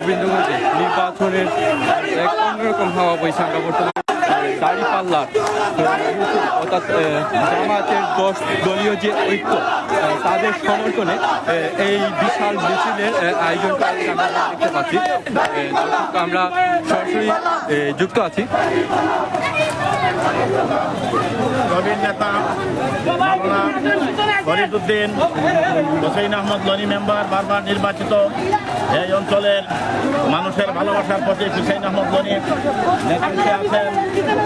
গোবিন্দগঞ্জে নির্বাচনের এক অন্যরকম হাওয়া বৈশাখ বর্তমান। দাড়ি পাল্লার অর্থাৎ জামাতের দশ দলীয় যে ঐক্য তাদের সমর্থনে এই বিশাল মিছিলের আয়োজন দেখতে পাচ্ছি। আমরা সরাসরি যুক্ত আছি। নবীন নেতা ফরিদুদ্দিন হোসেন আহমদ লনি মেম্বার, বারবার নির্বাচিত এই অঞ্চলের মানুষের ভালোবাসার প্রতি হুসেন আহমদ লনি নেতৃত্বে আছেন।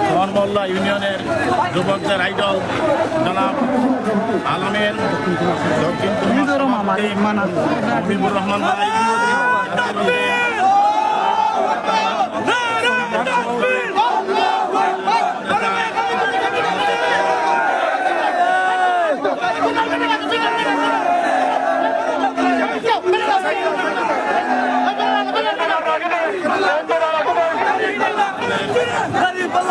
মোহনমল্লা ইউনিয়নের যুবকদের আইডল জনাব আলমের দক্ষিণ হাবিবুর রহমান ভাই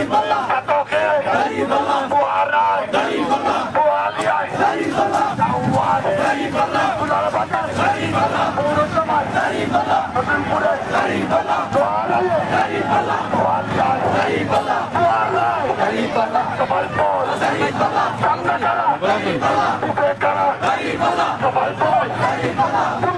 গোবিন্দগঞ্জে এতকে বুহারায় বুহালিয়ায় দাওয়ায় দুলারবাজার পৌরসভায় নতুনপুরে দোয়ারায় দোয়ালিয়ায় দোয়ারায় সবাই বল সামনে তারা পিছনে তারা সবাই বল তুমি কে এতকে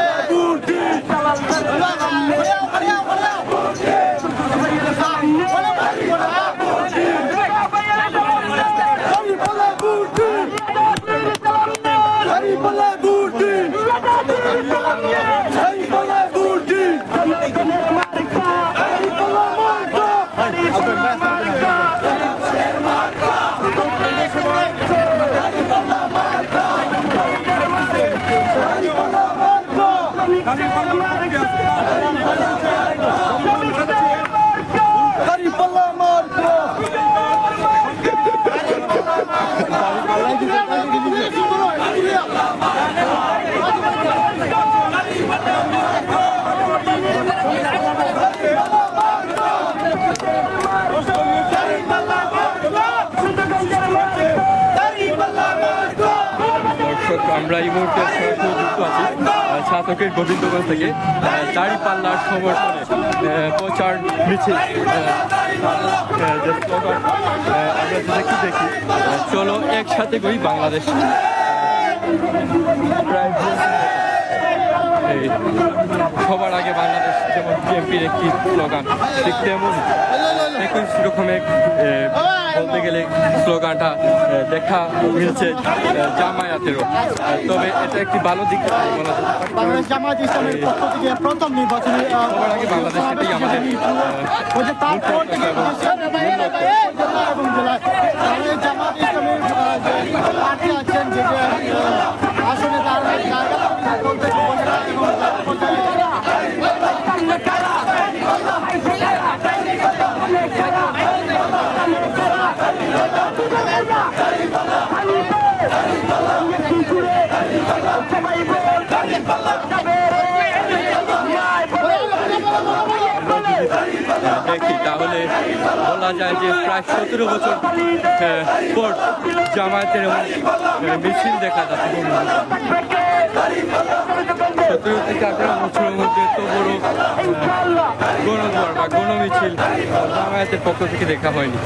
আমরা এই মুহূর্তে যুক্ত আছি ছাতকের গোবিন্দগঞ্জ থেকে চারি পাল্লার সমর্থনে প্রচার মিছিল আমরা কি দেখি চলো একসাথে করি বাংলাদেশ। প্রায় এই সবার আগে বাংলাদেশ যেমন বিএনপির একটি স্লোগান ঠিক তেমন একই রকমের এ, বলতে গেলে স্লোগানটা দেখা মিলছে জামায়াতেরও। তবে এটা একটি ভালো দিক বলা বাংলাদেশ জামায়াত ইসলামের পক্ষ থেকে প্রথম নির্বাচনী সবার আগে বাংলাদেশ আমাদের এবং জেলায় জামায়াত ইসলামের আছেন জায়গা বলতে উপজেলা এবং পর্যায়ে দেখি তাহলে বলা যায় যে প্রায় সতেরো বছর এ, পর জামায়াতের মিছিল দেখা যাচ্ছে সতেরো থেকে আঠারো বছরের মধ্যে এত বড় গণদুয়ার বা গণমিছিল জামায়াতের পক্ষ থেকে দেখা হয়নি।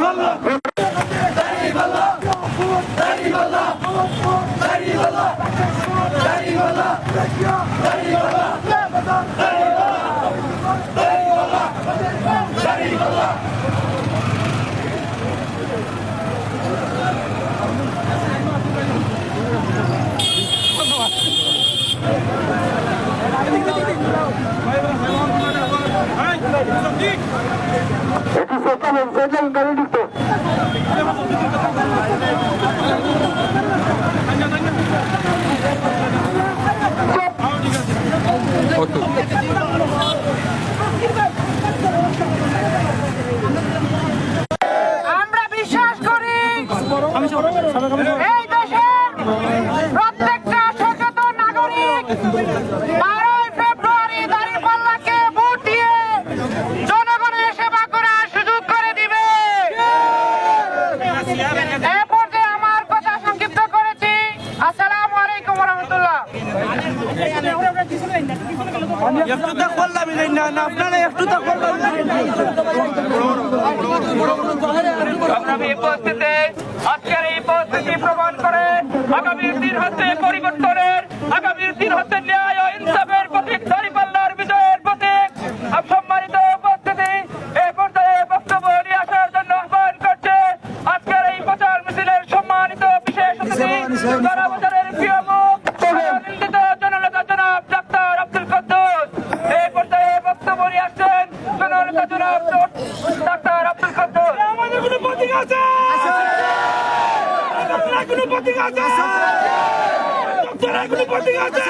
বল সেটাই என் செல்லும் கருடி সংগ্রামী পরিস্থিতি আজকের এই পরিস্থিতি প্রমাণ করে আগামী দিন হচ্ছে পরিবর্তনের আগামীর দিন হচ্ছে ন্যায় ও ইনসাফের প্রতীক দাঁড়িপাল্লার বিজয়ের প্রতীক আপ সম্মানিত উপস্থিতি এই পর্যায়ে বক্তব্য নিয়ে আসার জন্য আহ্বান করছে আজকের এই প্রচার মিছিলের সম্মানিত বিশেষ অতিথি বাজারের প্রিয় মুখ নিন্দিত জননেতা জনাব ডাক্তার আব্দুল কদ্দুস এই পর্যায়ে বক্তব্য নিয়ে আসছেন জননেতা জনাব ডাক্তার আব্দুল কদ্দুস আমাদের কোনো প্রতীক আছে আপনার কোনো প্রতীক আছে ডক্টরের কোনো প্রতীক আছে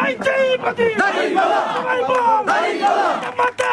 এই সেই প্রতীক সবাই বল মাতা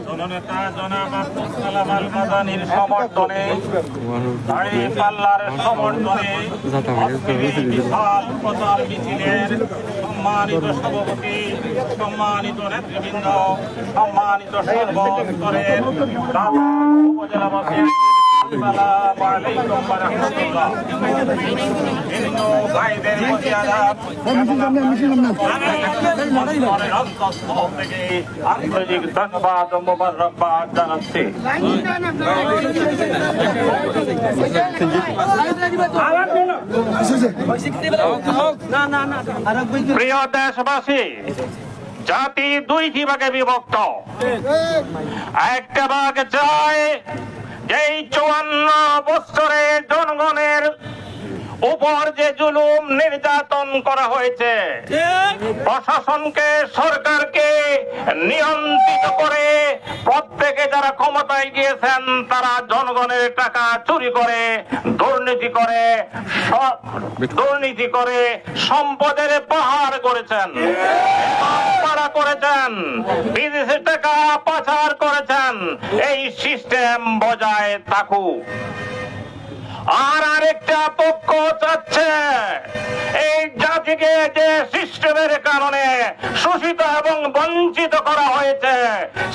জননেতা জনাব আব্দুল সম্মানিত সভাপতি সম্মানিত নেতৃবৃন্দ সম্মানিত সর্বস্তরের উপজেলাবাসী আসসালামু আলাইকুম ওয়া রাহমাতুল্লাহ। বিভিন্ন ভাইদের প্রতি আদাব অন্তরের অন্তঃস্থল আন্তরিক ধন্যবাদ ও মোবারকবাদ জানাচ্ছি প্রিয় দেশবাসী জাতি দুইটি ভাগে বিভক্ত একটা ভাগ চায় এই চুয়ান্ন বছরে জনগণের উপর যে জুলুম নির্যাতন করা হয়েছে প্রশাসনকে সরকারকে নিয়ন্ত্রিত করে প্রত্যেকে যারা ক্ষমতায় গিয়েছেন তারা জনগণের টাকা চুরি করে দুর্নীতি করে দুর্নীতি করে সম্পদের পাহাড় করেছেন। করেছেন বিদেশে টাকা পাচার করেছেন। এই সিস্টেম বজায় থাকুক। আর আরেকটা পক্ষ চাচ্ছে। এই জাতিকে যে সিস্টেমের কারণে শোষিত এবং বঞ্চিত করা হয়েছে,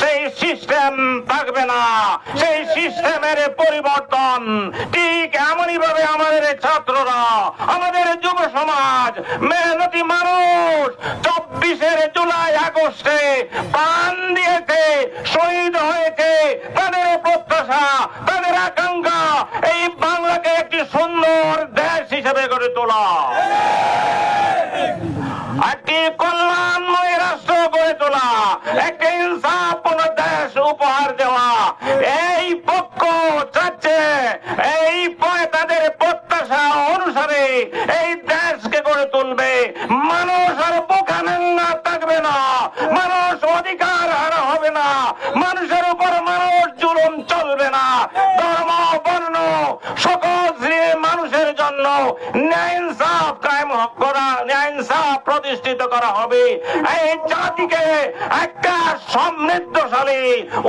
সেই সিস্টেম থাকবে না। সেই সিস্টেমের পরিবর্তন ঠিক এমনই ভাবে আমাদের ছাত্ররা, আমাদের যুব সমাজ, মেহনতি মানুষ চব্বিশের জুলাই আগস্টে প্রাণ দিয়েছে, শহীদ হয়েছে। তাদের প্রত্যাশা, তাদের আকাঙ্ক্ষা এই বাংলাকে একটি সুন্দর দেশ হিসেবে একটি কল্যাণময় রাষ্ট্র গড়ে তোলা। একটি ইনসাফপূর্ণ দেশ উপহার দেওয়া। এই পক্ষ চাচ্ছে, এই তাদের প্রত্যাশা অনুসারে এই দেশকে গড়ে তুলবে। মানুষ আর বোকানাঙ্গা থাকবে না, মানুষ অধিকার হারা হবে না, মানুষের উপর মানুষ জুলুম চলবে না। ধর্ম, বর্ণ, সকল জন্য ন্যায় ইনসাফ কায়েম করা ন্যায় ইনসাফ প্রতিষ্ঠিত করা হবে। এই জাতিকে একটা সমৃদ্ধশালী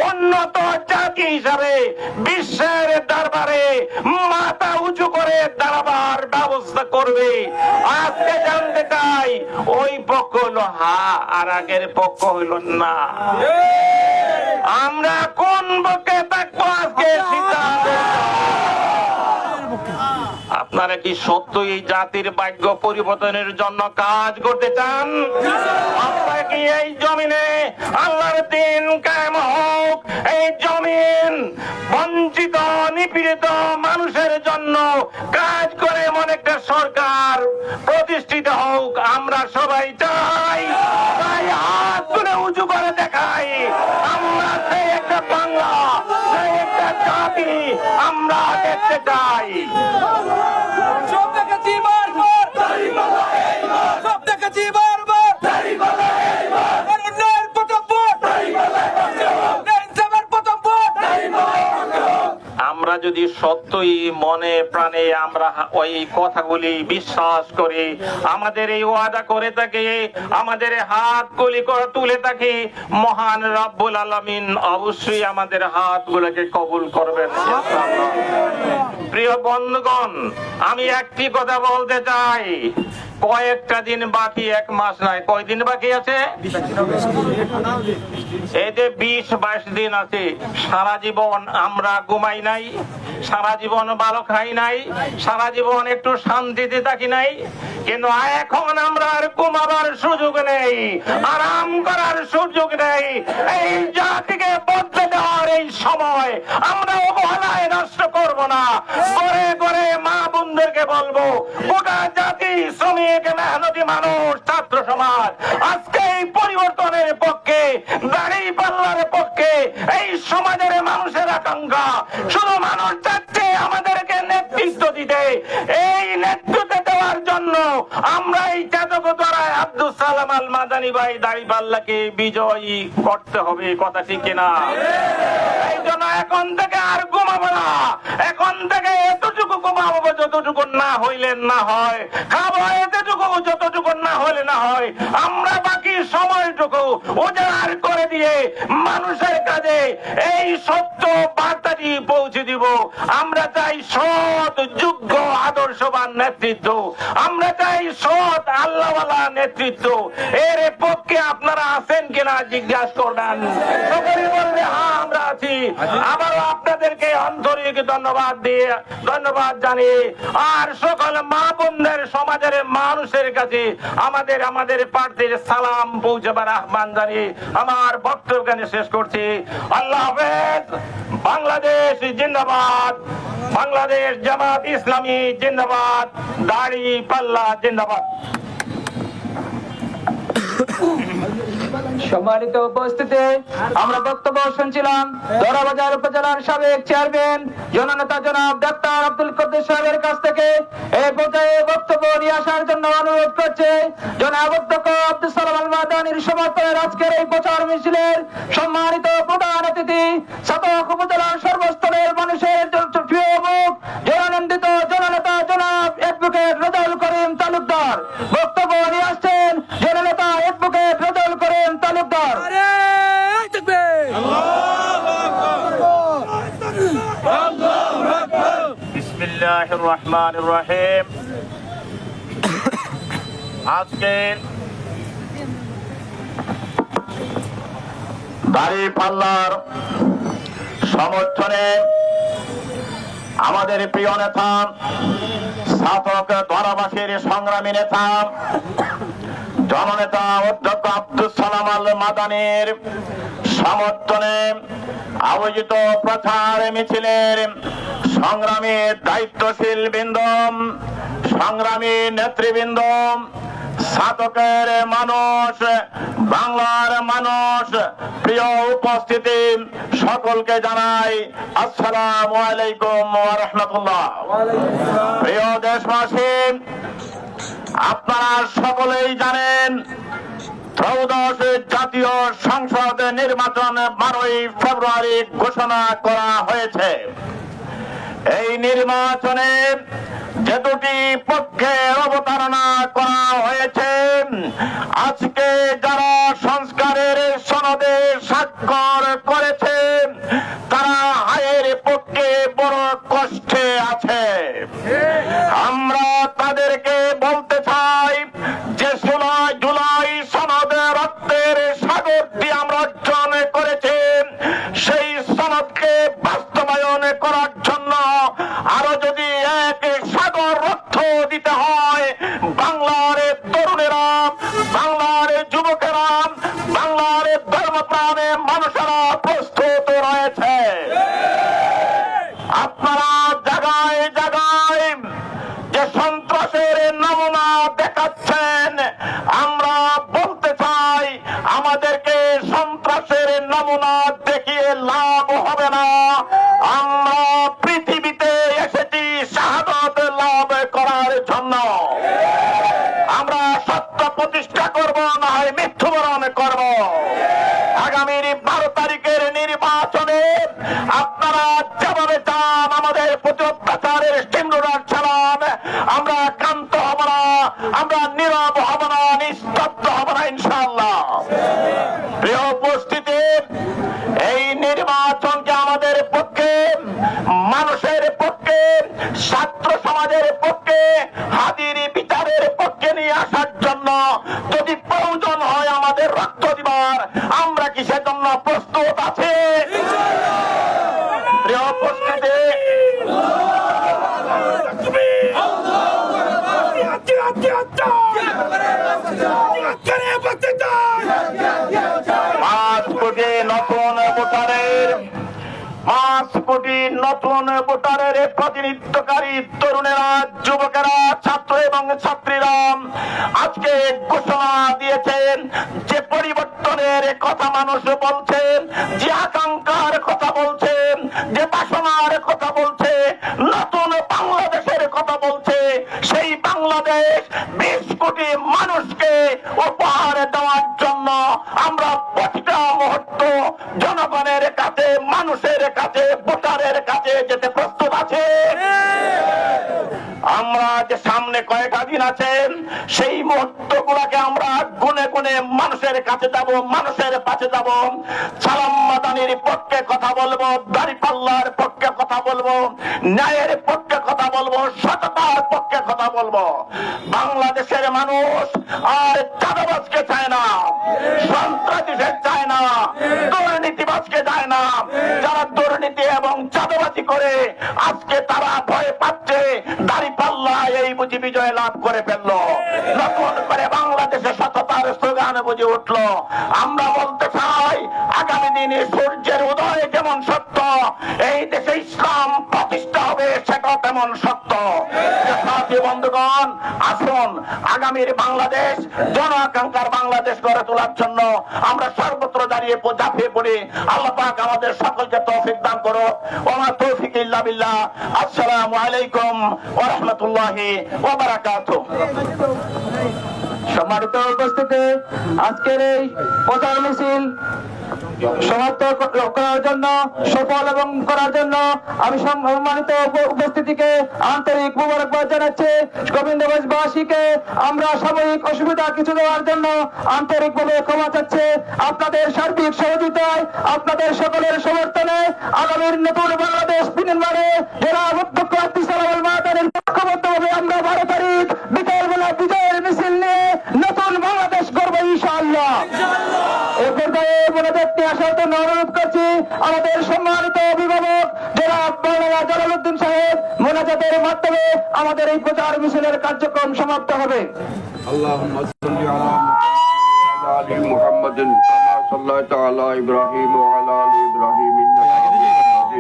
উন্নত জাতি হিসাবে বিশ্বের দরবারে মাথা উঁচু করে দাঁড়াবার ব্যবস্থা করবে। আজকে জানতে চাই ওই পক্ষ হলো হা আর আগের পক্ষ হলো না। আমরা কোন পক্ষে থাকব আজকে? সিদ্ধান্ত আপনারা কি সত্য এই জাতির ভাগ্য পরিবর্তনের জন্য কাজ করতে চান? আপনারা এই জমিনে আল্লাহর দিন কায়েম হোক, এই জমিন বঞ্চিত, নিপীড়িত মানুষের জন্য কাজ করে এমন একটা সরকার প্রতিষ্ঠিত হোক, আমরা সবাই চাই। তাই হাত তুলে উঁচু করে দেখাই আমরা সেই একটা বাংলা একটা আমরা দেখতে চাই। সব দেখেছি বারবার। সব দেখেছি বারবার আর উন্নয়ন প্রথম ভোট ইনসাফের প্রথম ভোট আমরা যদি সত্যই মনে, প্রাণে আমরা ওই কথাগুলি বিশ্বাস করি, আমাদের এই ওয়াদা করে থাকি, আমাদের হাতগুলি করে তুলে থাকি, মহান রব্বুল আলামিন অবশ্যই আমাদের হাতগুলোকে কবুল করবেন প্রিয় বন্ধুগণ, আমি একটি কথা বলতে চাই। কয়েকটা দিন বাকি, এক মাস নয়, কয়দিন বাকি আছে? যে বিশ বাইশ দিন আছে, সারা জীবন আমরা ঘুমাই নাই। সারা জীবন ভালো খাই নাই, সারা জীবন একটু শান্তিতে থাকি নাই, কিন্তু এখন আমরা আর ঘুমাবার সুযোগ নেই, আরাম করার সুযোগ নেই। এই জাতিকে বদলে দেওয়ার এই সময় আমরা অবহেলায় নষ্ট করব না। করে করে মা বোনদেরকে বলব, গোটা জাতি শ্রমিক, মেহনতি মানুষ, ছাত্র সমাজ, আজকে এই পরিবর্তনের পক্ষে দাঁড়িয়ে পাল্লার পক্ষে, এই সমাজের মানুষের আকাঙ্ক্ষা শুধু মানুষ চাচ্ছে আমাদেরকে নেতৃত্ব দিতে। এই নেতৃত্ব দেওয়ার জন্য আমরা এই দ্বারা আব্দুল সালাম আল মাদানী ভাই দাড়ি পাল্লাকে বিজয়ী করতে হবে কথা ঠিক কিনা? এই জন্য এখন থেকে আর ঘুমাবো না। এখন থেকে এতটুকু ঘুমাবো যতটুকু না না হয়। খাব এতটুকু যতটুকু না হইলে না হয়। আমরা বাকি সময়টুকু উজাড় করে দিয়ে মানুষের কাছে এই সত্য বার্তাটি পৌঁছে দিব। আমরা চাই সৎ, যোগ্য, আদর্শবান নেতৃত্ব আমরা চাই সৎ আল্লাহওয়ালা নেতৃত্ব। এর পক্ষে আপনারা আছেন কিনা জিজ্ঞাসা করবেন। সকলে বলবে হ্যাঁ আমরা আছি। আবারও আপনাদেরকে আন্তরিক ধন্যবাদ দিয়ে, ধন্যবাদ জানিয়ে, আর সকল মা বোনদের, সমাজের মানুষের কাছে আমাদের আমাদের প্রার্থীর সালাম পৌঁছাবার আহ্বান জানিয়ে আমার বক্তব্য শেষ করছি। আল্লাহ হাফেজ। বাংলাদেশ জিন্দাবাদ। বাংলাদেশ জামাত ইসলামী জিন্দাবাদ। দাড়ি পাল্লা জিন্দাবাদ। সম্মানিত উপস্থিতি, আমরা বক্তব্য শুনছিলাম দরাবাজার উপজেলার সাবেক চেয়ারম্যান, জননেতা জনাব ডাক্তার আব্দুল কদ্দুস সাহেবের কাছ থেকে এই পর্যায়ে বক্তব্য নিয়ে আসার জন্য অনুরোধ করছে। জনাব অধ্যক্ষ আব্দুল সালাম মাদানির আজকের এই প্রচার মিছিলের সম্মানিত প্রধান অতিথি, সাতক উপজেলার সর্বস্তরের মানুষের প্রিয় মুখ, জনানন্দিত জননেতা জনাব অ্যাডভোকেট করিম তালুকদার। বক্তব্য নিয়ে আসছেন জননেতা অ্যাডভোকেট রেজাউল করিম তালুকদার। বিসমিল্লাহির রহমানির রহিম। আজকে দাড়ি পাল্লার সমর্থনে আমাদের প্রিয় নেতা স্থাপক ধরাবাসীর সংগ্রামী নেতা জননেতা অধ্যক্ষ আব্দুল সালাম আল মাদানের সমর্থনে আয়োজিত প্রচার মিছিলের সংগ্রামী দায়িত্বশীল বৃন্দ, সংগ্রামী নেতৃবৃন্দ, সাতকের মানুষ, বাংলার মানুষ, প্রিয় উপস্থিতি সকলকে জানাই আসসালামু আলাইকুম রাহমাতুল্লাহ। প্রিয় দেশবাসী আপনারা সকলেই জানেন, ত্রয়োদশ জাতীয় সংসদ নির্বাচন বারোই ফেব্রুয়ারি ঘোষণা করা হয়েছে। এই নির্বাচনে যে দুটি পক্ষে অবতারণা করা হয়েছে, আজকে যারা সংস্কারের সনদে স্বাক্ষর লাভ করার জন্য। আমরা সত্য প্রতিষ্ঠা করব না হয় মৃত্যুবরণ করব। আগামীর বারো তারিখের নির্বাচনে আপনারা যেভাবে চান, আমাদের প্রতি অত্যাচারের স্টিমরোলার চালান আমরা কান্ত হব না আমরা নীরব হব না নিস্তব্ধ হব না ইনশাল্লাহ প্রিয় উপস্থিতি এই নির্বাচনকে আমাদের পক্ষে মানুষের পক্ষে ছাত্র সমাজের পক্ষে হাদির বিচারের পক্ষে নিয়ে আসার জন্য যদি প্রয়োজন হয় আমাদের রক্ত দিবার আমরা কি সেজন্য প্রস্তুত আছি প্রিয় উপস্থিতি পাঁচ কোটি নতুন ভোটারের, পাঁচ কোটি নতুন ভোটারের প্রতিনিধিত্বকারী তরুণেরা, যুবকেরা, ছাত্র এবং ছাত্রীরা আজকে ঘোষণা দিয়েছেন যে পরিবর্তনের কথা মানুষ বলছেন যে আকাঙ্ক্ষার কথা বলছেন যে বাসনার কথা বলছে বলছে সেই বাংলাদেশ বিশ কোটি মানুষকে উপহার দেওয়ার জন্য আমরা প্রতিটা মুহূর্ত জনগণের কাছে, মানুষের কাছে, ভোটারের কাছে যেতে প্রস্তুত আছে। আমরা যে সামনে কয়েকটা দিন আছেন, সেই মুহূর্ত গুলাকে আমরা গুনে গুনে মানুষের কাছে যাব, মানুষের কাছে যাব। সালাম মাদানির পক্ষে কথা বলব দাড়ি পাল্লার পক্ষে কথা বলব, ন্যায়ের পক্ষে কথা বলব, সততার পক্ষে কথা বলব। বাংলাদেশের মানুষ আর চাঁদাবাজকে চায় না, সন্ত্রাসীদের চায় না, দুর্নীতিবাজকে চায় না। যারা দুর্নীতি এবং চাঁদাবাজি করে, আজকে তারা ভয় পাচ্ছে, দাড়ি পাল্লা এই বুঝি বিজয় লাভ করে ফেলল। নতুন করে বাংলাদেশে সততার স্লোগান বুঝে আমরা বলতে চাই, আগামী দিনে সূর্যের উদয় সত্য, এই দেশে ইসলাম প্রতিষ্ঠা হবে সেটা তেমন সত্য। বন্ধুগণ, আসুন, আগামীর বাংলাদেশ জন আকাঙ্ক্ষার বাংলাদেশ গড়ে তোলার জন্য আমরা সর্বত্র দাঁড়িয়ে ঝাঁপিয়ে পড়ি। আল্লাহ পাক আমাদের সকলকে তৌফিক দান করো ওমা তৌফিক ইল্লা আসসালামু আলাইকুম ওয়া রাহমাতুল্লাহি ওয়া বারাকাতুহু। সম্মানিত উপস্থিতি, আজকের এই প্রচার মিছিল করার জন্য, সফল এবং করার জন্য আমি সম্মানিত উপস্থিতিকে আন্তরিক মুবারকবাদ জানাচ্ছি। আমরা সাময়িক অসুবিধা কিছু দেওয়ার জন্য আন্তরিকভাবে ক্ষমা চাচ্ছি। আপনাদের সার্বিক সহযোগিতায়, আপনাদের সকলের সমর্থনে আগামীর নতুন বাংলাদেশ বিনির্মাণে জেলা অধ্যক্ষ আব্দুল সালাম পক্ষবদ্ধভাবে আমরা বারো তারিখ বিকেলবেলা বিজয়ের মিছিল নিয়ে নতুন বাংলাদেশ গর্ব ইনশাআল্লাহ এই পর্যায়ে মনোযোগটি আসার জন্য অনুরোধ করছি আমাদের সম্মানিত অভিভাবক জেলা বাংলা জালালউদ্দিন সাহেব মোনাজাতের মাধ্যমে আমাদের এই প্রচার মিছিলের কার্যক্রম সমাপ্ত হবে اللهم صل على محمد وعلى ال محمد كما صليت على ابراهيم وعلى ال ابراهيم انك حميد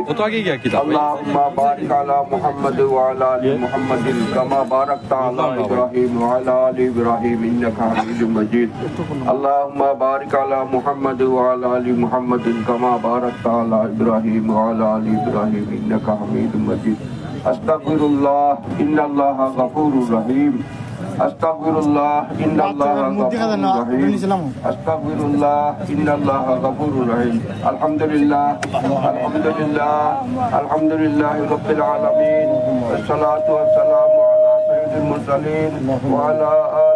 وقت کیا کتاب اللهم بارك على محمد وعلى آل محمد كما باركت على إبراهيم وعلى آل إبراهيم إنك حميد مجيد. اللهم بارك على محمد وعلى آل محمد كما باركت على إبراهيم وعلى آل إبراهيم إنك حميد مجيد. أستغفر الله إن الله غفور رحيم. আস্তাগফিরুল্লাহ ইন্নাল্লাহা মধ্যে খাবেন না, গাফুরুর রহিম নিয়েছিলাম। আস্তাগফিরুল্লাহ ইন্নাল্লাহা গাফুরুর রহিম আলহামদুলিল্লাহ আলহামদুলিল্লাহ আলহামদুলিল্লাহ রাব্বিল আলামিন والصلاة والسلام على سيد المرسلين وعلى آله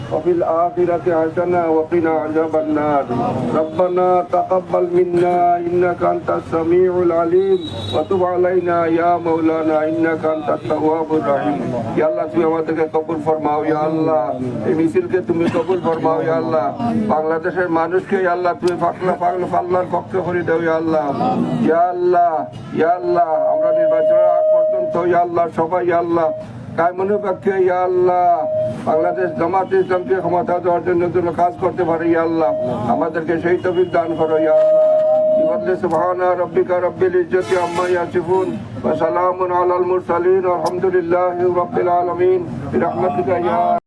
وفي الآخرة حسنة وقنا عذاب النار ربنا تقبل منا إنك أنت السميع العليم وتب علينا يا مولانا إنك أنت التواب الرحيم يا الله তুমি আমাদেরকে কবুল ফরমাও ইয়া আল্লাহ এই মিছিলকে তুমি কবুল ফরমাও ইয়া আল্লাহ বাংলাদেশের মানুষকে ইয়া আল্লাহ তুমি পাগলা পাগলা পাল্লার পক্ষে করে দাও ইয়া আল্লাহ ইয়া আল্লাহ ইয়া আল্লাহ আমরা নির্বাচনের আগ পর্যন্ত ইয়া আল্লাহ সবাই ইয়া আল্লাহ কায়মনের পক্ষে ইয়া আল্লাহ বাংলাদেশ জামাত ইসলামকে ক্ষমতা দেওয়ার জন্য জন্য কাজ করতে পারে ইয়া আল্লাহ আমাদেরকে সেই তফিক দান করো ইয়া আল্লাহ بفضل سبحان ربك رب العزة عما يصفون وسلام على المرسلين والحمد لله رب العالمين برحمتك يا